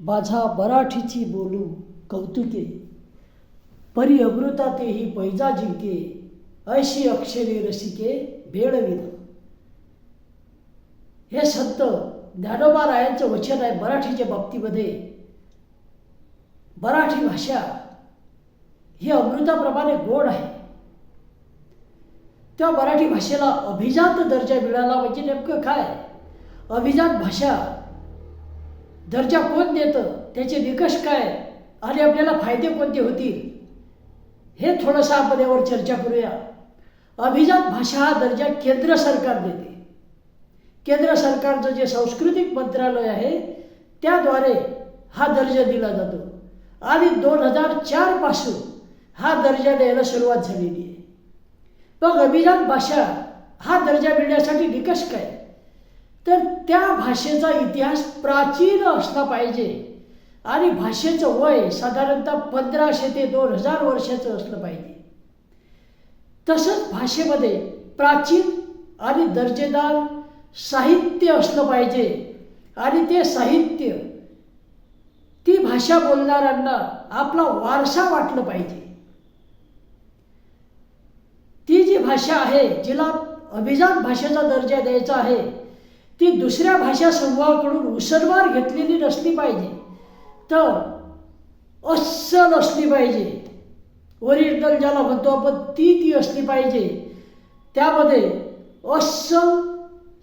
माझा मराठीची बोलू कौतुके परी अमृता तेही पैजा जिंके ऐशी अक्षरे रसिके भेळविन हे संत ज्ञानोबा रायांचं वचन आहे मराठीच्या बाबतीमध्ये. मराठी भाषा ही अमृताप्रमाणे गोड आहे. त्या मराठी भाषेला अभिजात दर्जा मिळाला म्हणजे नेमकं काय? अभिजात भाषा दर्जा कोण देतं? त्याचे निकष काय? आणि आपल्याला फायदे कोणते होतील? हे थोडंसं आपण यावर चर्चा करूया. अभिजात भाषा हा दर्जा केंद्र सरकार देते. केंद्र सरकारचं जे सांस्कृतिक मंत्रालय आहे त्याद्वारे हा दर्जा दिला जातो. आणि दोन हजार चारपासून हा दर्जा द्यायला सुरुवात झालेली आहे. मग अभिजात भाषा हा दर्जा मिळण्यासाठी निकष काय? तर त्या भाषेचा इतिहास प्राचीन असला पाहिजे. आणि भाषेचं वय साधारणतः पंधराशे ते दोन हजार वर्षाचं असलं पाहिजे. तसंच भाषेमध्ये प्राचीन आणि दर्जेदार साहित्य असलं पाहिजे. आणि ते साहित्य ती भाषा बोलणाऱ्यांना आपला वारसा वाटलं पाहिजे. ती जी भाषा आहे जिला अभिजात भाषेचा दर्जा द्यायचा आहे ती दुसऱ्या भाषा समूहाकडून उसरवार घेतलेली नसली पाहिजे. तर अस्सल असली पाहिजे. ओरिजिनल ज्याला म्हणतो आपण ती ती असली पाहिजे. त्यामध्ये अस्सल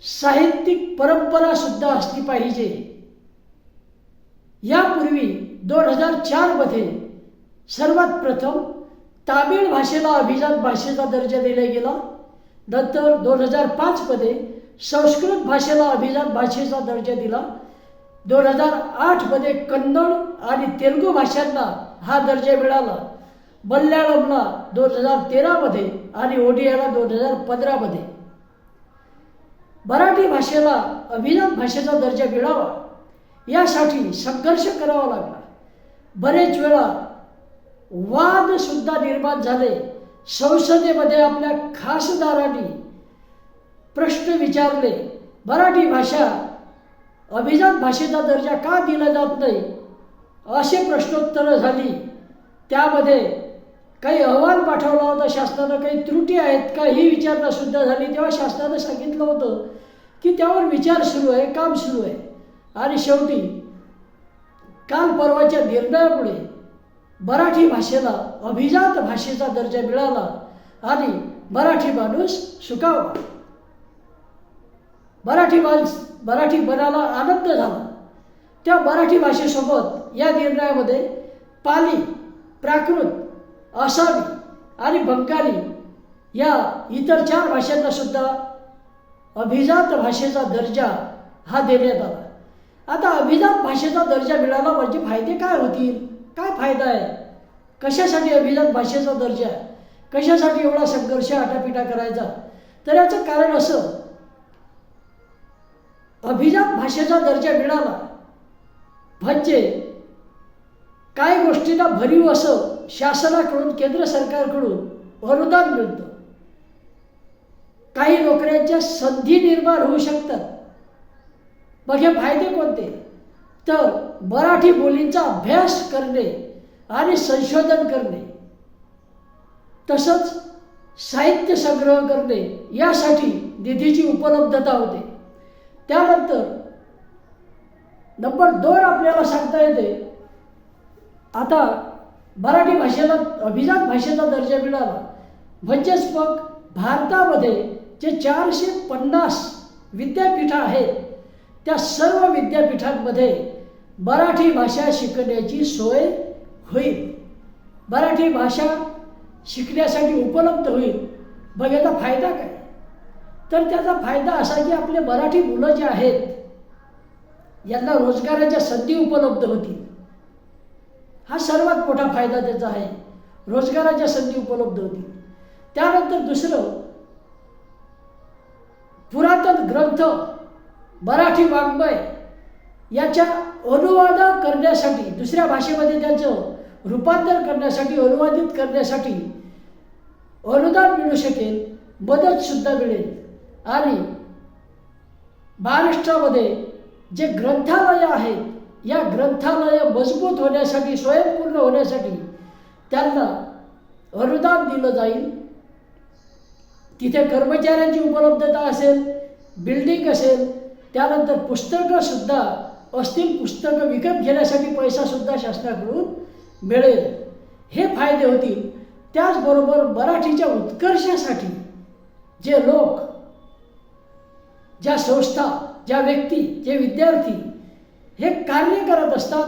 साहित्यिक परंपरा सुद्धा असली पाहिजे. यापूर्वी दोन हजार चारमध्ये सर्वात प्रथम तामिळ भाषेला अभिजात भाषेचा दर्जा दिला गेला. नंतर दोन हजार पाचमध्ये संस्कृत भाषेला अभिजात भाषेचा दर्जा दिला. दोन हजार आठमध्ये कन्नड आणि तेलुगू भाषांना हा दर्जा मिळाला. मल्याळमला दोन हजार तेरामध्ये आणि ओडियाला दोन हजार पंधरामध्ये. मराठी भाषेला अभिजात भाषेचा दर्जा मिळावा यासाठी संघर्ष करावा लागला. बरेच वेळा वादसुद्धा निर्माण झाले. संसदेमध्ये आपल्या खासदारांनी प्रश्न विचारले. मराठी भाषा अभिजात भाषेचा दर्जा का दिला जात नाही? असे प्रश्नोत्तरं झाली. त्यामध्ये काही अहवाल पाठवला होता शासनानं काही त्रुटी आहेत का ही विचारणासुद्धा झाली. तेव्हा शासनानं सांगितलं होतं की त्यावर विचार सुरू आहे काम सुरू आहे. आणि शेवटी काल परवाच्या निर्णयामुळे मराठी भाषेला अभिजात भाषेचा दर्जा मिळाला आणि मराठी माणूस सुखावला. मराठी भाष मराठी मनाला आनंद झाला. त्या मराठी भाषेसोबत या निर्णयामध्ये पाली प्राकृत आसामी आणि बंगाली या इतर चार भाषांना सुद्धा अभिजात भाषेचा दर्जा हा देण्यात आला. आता अभिजात भाषेचा दर्जा मिळाला म्हणजे फायदे काय होतील? काय फायदा आहे? कशासाठी अभिजात भाषेचा दर्जा? कशासाठी एवढा संघर्ष आटापिटा करायचा? तर याचं कारण असं अभिजात भाषेचा दर्जा मिळाला. म्हणजे काही गोष्टींना भरीव असं शासनाकडून केंद्र सरकारकडून अनुदान मिळतं? काही नोकऱ्यांच्या संधी निर्माण होऊ शकतात. मग हे फायदे कोणते? तर मराठी बोलींचा अभ्यास करणे आणि संशोधन करणे. तसंच साहित्य संग्रह करणे यासाठी निधीची उपलब्धता होते. त्यानंतर नंबर दोन आपल्याला सांगता येते. आता मराठी भाषेला अभिजात भाषेचा दर्जा मिळाला. म्हणजेच मग भारतामध्ये जे चारशे पन्नास विद्यापीठं आहेत त्या सर्व विद्यापीठांमध्ये मराठी भाषा शिकण्याची सोय होईल. मराठी भाषा शिकण्यासाठी उपलब्ध होईल. मग याचा फायदा काय? तर त्याचा फायदा असा की आपले मराठी मुलं जे आहेत यांना रोजगाराच्या संधी उपलब्ध होतील. हा सर्वात मोठा फायदा त्याचा आहे. रोजगाराच्या संधी उपलब्ध होतील. त्यानंतर दुसरं पुरातन ग्रंथ मराठी वाङ्मय याच्या अनुवाद करण्यासाठी दुसऱ्या भाषेमध्ये त्याचं रूपांतर करण्यासाठी अनुवादित करण्यासाठी अनुदान मिळू शकेल मदतसुद्धा मिळेल. आणि महाराष्ट्रामध्ये जे ग्रंथालयं आहेत या ग्रंथालय मजबूत होण्यासाठी स्वयंपूर्ण होण्यासाठी त्यांना अनुदान दिलं जाईल. तिथे कर्मचाऱ्यांची उपलब्धता असेल बिल्डिंग असेल त्यानंतर पुस्तकंसुद्धा असतील पुस्तकं विकत घेण्यासाठी पैसासुद्धा शासनाकडून मिळेल. हे फायदे होतील. त्याचबरोबर मराठीच्या उत्कर्षासाठी जे लोक ज्या संस्था ज्या व्यक्ती जे विद्यार्थी हे कार्य करत असतात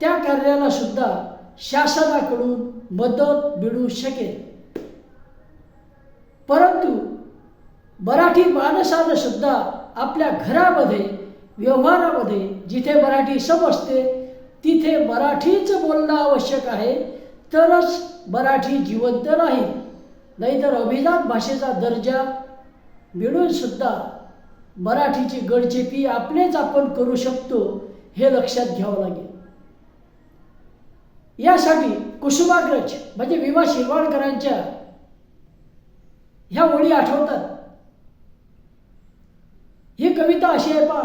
त्या कार्याला सुद्धा शासनाकडून मदत मिळू शकेल. परंतु मराठी माणसानं सुद्धा आपल्या घरामध्ये व्यवहारामध्ये जिथे मराठी समजते तिथे मराठीच बोलणं आवश्यक आहे तरच मराठी जिवंत राहील नाहीतर अभिजात भाषेचा दर्जा मिळून सुद्धा मराठीची गडचेपी आपलेच आपण करू शकतो हे लक्षात घ्यावं लागेल. यासाठी कुसुमाग्रज म्हणजे विवा शिरवाडकरांच्या ह्या ओळी आठवतात. ही कविता अशी आहे पा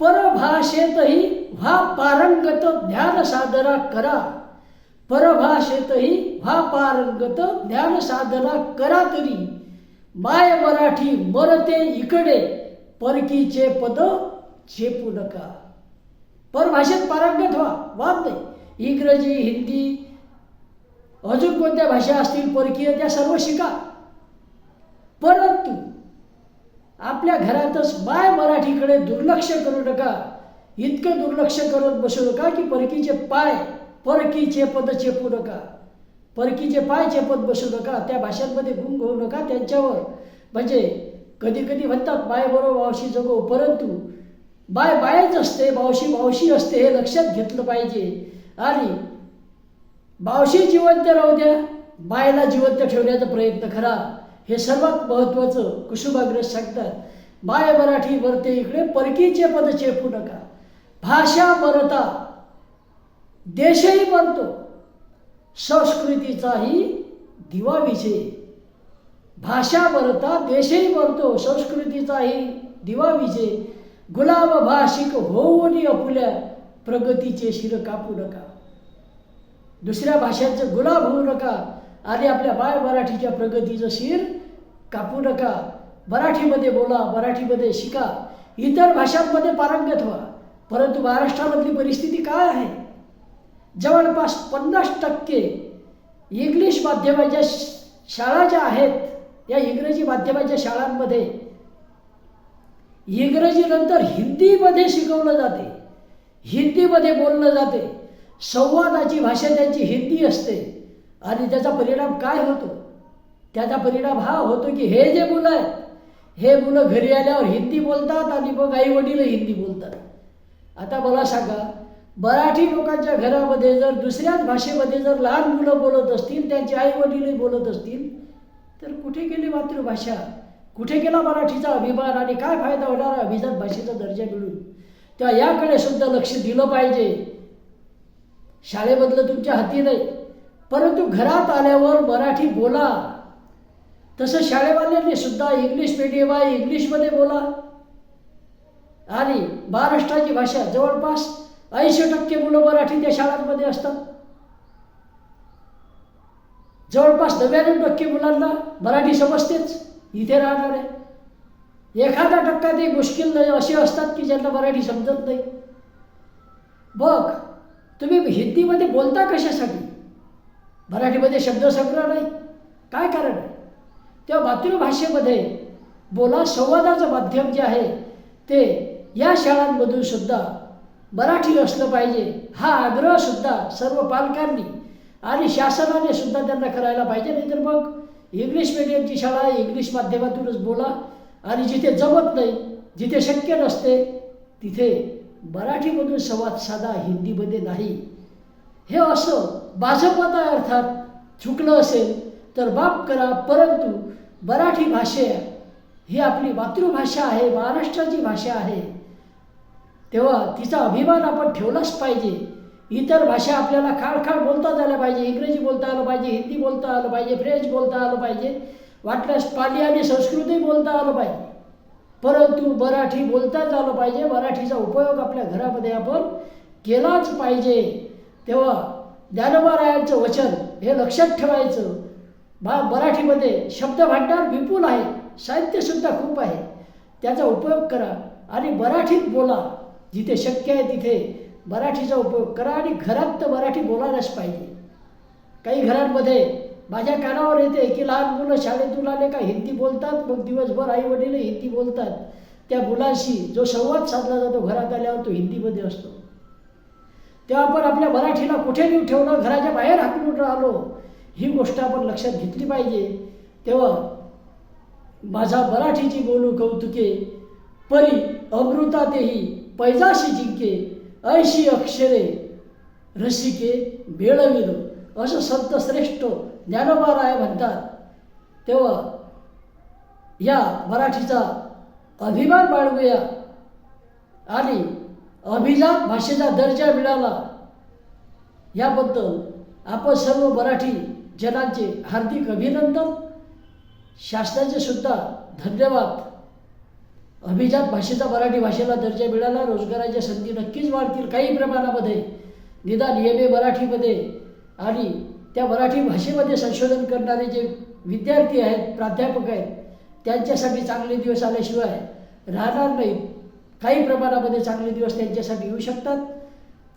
परभाषेतही व्हा पारंगत ज्ञान साधना करा. परभाषेतही व्हा पारंगत ज्ञान साधना करा तरी माय मराठी मरते इकडे. परकीचे पद झेपू नका. परभाषेत पारंगत व्हा वाद नाही. इंग्रजी हिंदी अजून कोणत्या भाषा असतील परकीय त्या सर्व शिका. परंतु आपल्या घरातच माय मराठीकडे दुर्लक्ष करू नका. इतकं दुर्लक्ष करत बसू नका की परकीचे पाय परकीचे पद चेपू नका. परकीचे पाय चेपत बसू नका त्या भाषांमध्ये गुंग होऊ नका त्यांच्यावर. म्हणजे कधी कधी म्हणतात बाय बरोबर मावशी जगो परंतु बाय बायच असते मावशी मावशी असते हे लक्षात घेतलं पाहिजे. आणि मावशी जिवंत राहू द्या बायला जिवंत ठेवण्याचा प्रयत्न करा. हे सर्वात महत्त्वाचं कुसुमाग्रज सांगतात. बाय मराठी वरते इकडे परकीचे पद चेपू नका. भाषा मरता देशही बनतो संस्कृतीचाही दिवा विजे भाषा बरता देशही बरतो संस्कृतीचाही दिवा विजे गुलाब भाषिक होऊन अपुल्या प्रगतीचे शिर कापू नका. दुसऱ्या भाषांचं गुलाब होऊ नका आणि आपल्या बाय मराठीच्या प्रगतीचं शिर कापू नका. मराठीमध्ये बोला मराठीमध्ये शिका. इतर भाषांमध्ये पारंगत व्हा. परंतु महाराष्ट्रामधली परिस्थिती काय आहे? जवळपास पन्नास टक्के इंग्लिश माध्यमाच्या शाळा ज्या आहेत या इंग्रजी माध्यमाच्या शाळांमध्ये इंग्रजीनंतर हिंदीमध्ये शिकवलं जाते. हिंदीमध्ये बोललं जाते. संवादाची भाषा त्यांची हिंदी असते. आणि त्याचा परिणाम काय होतो? त्याचा परिणाम हा होतो की हे जे मुलं आहेत हे मुलं घरी आल्यावर हिंदी बोलतात आणि मग आई वडील हिंदी बोलतात. आता मला सांगा मराठी लोकांच्या घरामध्ये जर दुसऱ्याच भाषेमध्ये जर लहान मुलं बोलत असतील त्यांचे आई वडीलही बोलत असतील तर कुठे गेली मातृभाषा? कुठे गेला मराठीचा अभिमान आणि काय फायदा होणार अभिजात भाषेचा दर्जा मिळून? तेव्हा याकडे सुद्धा लक्ष दिलं पाहिजे. शाळेमधलं तुमच्या हाती नाही. परंतु घरात आल्यावर मराठी बोला. तसं शाळेवाल्यांनी सुद्धा इंग्लिश मिडियम आहे इंग्लिशमध्ये बोला. आणि महाराष्ट्राची भाषा जवळपास ऐंशी टक्के मुलं मराठी त्या शाळांमध्ये असतात. जवळपास नव्याण्णव टक्के मुलांना मराठी समजतेच. इथे राहणार आहे. एखादा टक्का ते मुश्किल नाही असे असतात की ज्यांना मराठी समजत नाही. बघ तुम्ही हिंदीमध्ये बोलता कशासाठी? मराठीमध्ये शब्द संग्रह नाही. काय कारण आहे? तेव्हा मातृभाषेमध्ये बोला संवादाचं माध्यम जे आहे ते या शाळांमधून सुद्धा मराठी असलं पाहिजे. हा आग्रहसुद्धा सर्व पालकांनी आणि शासनाने सुद्धा त्यांना करायला पाहिजे. नाहीतर मग इंग्लिश मिडियमची शाळा इंग्लिश माध्यमातूनच बोला. आणि जिथे जमत नाही जिथे शक्य नसते तिथे मराठीमधून संवाद साधा हिंदीमध्ये नाही. हे असं माझं मत आहे अर्थात चुकलं असेल तर माफ करा परंतु मराठी भाषा ही आपली मातृभाषा आहे महाराष्ट्राची भाषा आहे. तेव्हा तिचा अभिमान आपण ठेवलाच पाहिजे. इतर भाषा आपल्याला खाळखाळ बोलता आल्या पाहिजे इंग्रजी बोलता आलं पाहिजे हिंदी बोलता आलं पाहिजे फ्रेंच बोलता आलं पाहिजे वाटल्यास पाली आणि संस्कृतही बोलता आलं पाहिजे. परंतु मराठी बोलताच आलं पाहिजे मराठीचा उपयोग आपल्या घरामध्ये आपण केलाच पाहिजे. तेव्हा ज्ञानोबारायांचं वचन हे लक्षात ठेवायचं. बा मराठीमध्ये शब्दभांडार विपुल आहे साहित्यसुद्धा खूप आहे. त्याचा उपयोग करा आणि मराठीत बोला. जिथे शक्य आहे तिथे मराठीचा उपयोग करा आणि घरात तर मराठी बोलायलाच पाहिजे. काही घरांमध्ये माझ्या कानावर येते की लहान मुलं शाळेतून आले का हिंदी बोलतात मग दिवसभर आई वडील हिंदी बोलतात. त्या मुलांशी जो संवाद साधला जातो घरात आल्यावर तो हिंदीमध्ये असतो. तेव्हा आपण आपल्या मराठीला कुठे नेऊन ठेवलं घराच्या बाहेर हाकलून आलो ही गोष्ट आपण लक्षात घेतली पाहिजे. तेव्हा माझा मराठीची बोलू कौतुके परी अमृतातेही पैजाशी जिंके ऐशी अक्षरे रसिके बेळविलो असं संत श्रेष्ठ ज्ञानोबाराय म्हणतात. तेव्हा या मराठीचा अभिमान बाळगूया. आणि अभिजात भाषेचा दर्जा मिळाला. याबद्दल आपण सर्व मराठी जनांचे हार्दिक अभिनंदन. शासनाचे सुद्धा धन्यवाद. अभिजात भाषेचा मराठी भाषेला दर्जा मिळाला रोजगाराच्या संधी नक्कीच वाढतील काही प्रमाणामध्ये. निदान एम ए मराठीमध्ये आणि त्या मराठी भाषेमध्ये संशोधन करणारे जे विद्यार्थी आहेत प्राध्यापक आहेत त्यांच्यासाठी चांगले दिवस आल्याशिवाय राहणार नाहीत. काही प्रमाणामध्ये चांगले दिवस त्यांच्यासाठी येऊ शकतात.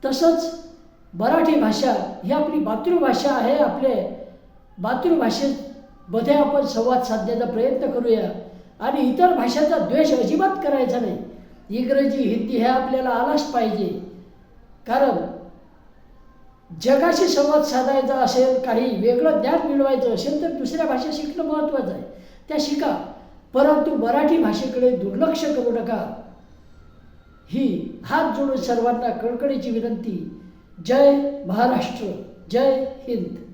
तसंच मराठी भाषा ही आपली मातृभाषा आहे. आपले मातृभाषेमध्ये आपण संवाद साधण्याचा प्रयत्न करूया. आणि इतर भाषांचा द्वेष अजिबात करायचा नाही. इंग्रजी हिंदी हे आपल्याला आलाच पाहिजे. कारण जगाशी संवाद साधायचा असेल काही वेगळं ज्ञान मिळवायचं असेल तर दुसऱ्या भाषा शिकणं महत्त्वाचं आहे. त्या शिका. परंतु मराठी भाषेकडे दुर्लक्ष करू नका. ही हात जोडून सर्वांना कळकळीची विनंती. जय महाराष्ट्र. जय हिंद.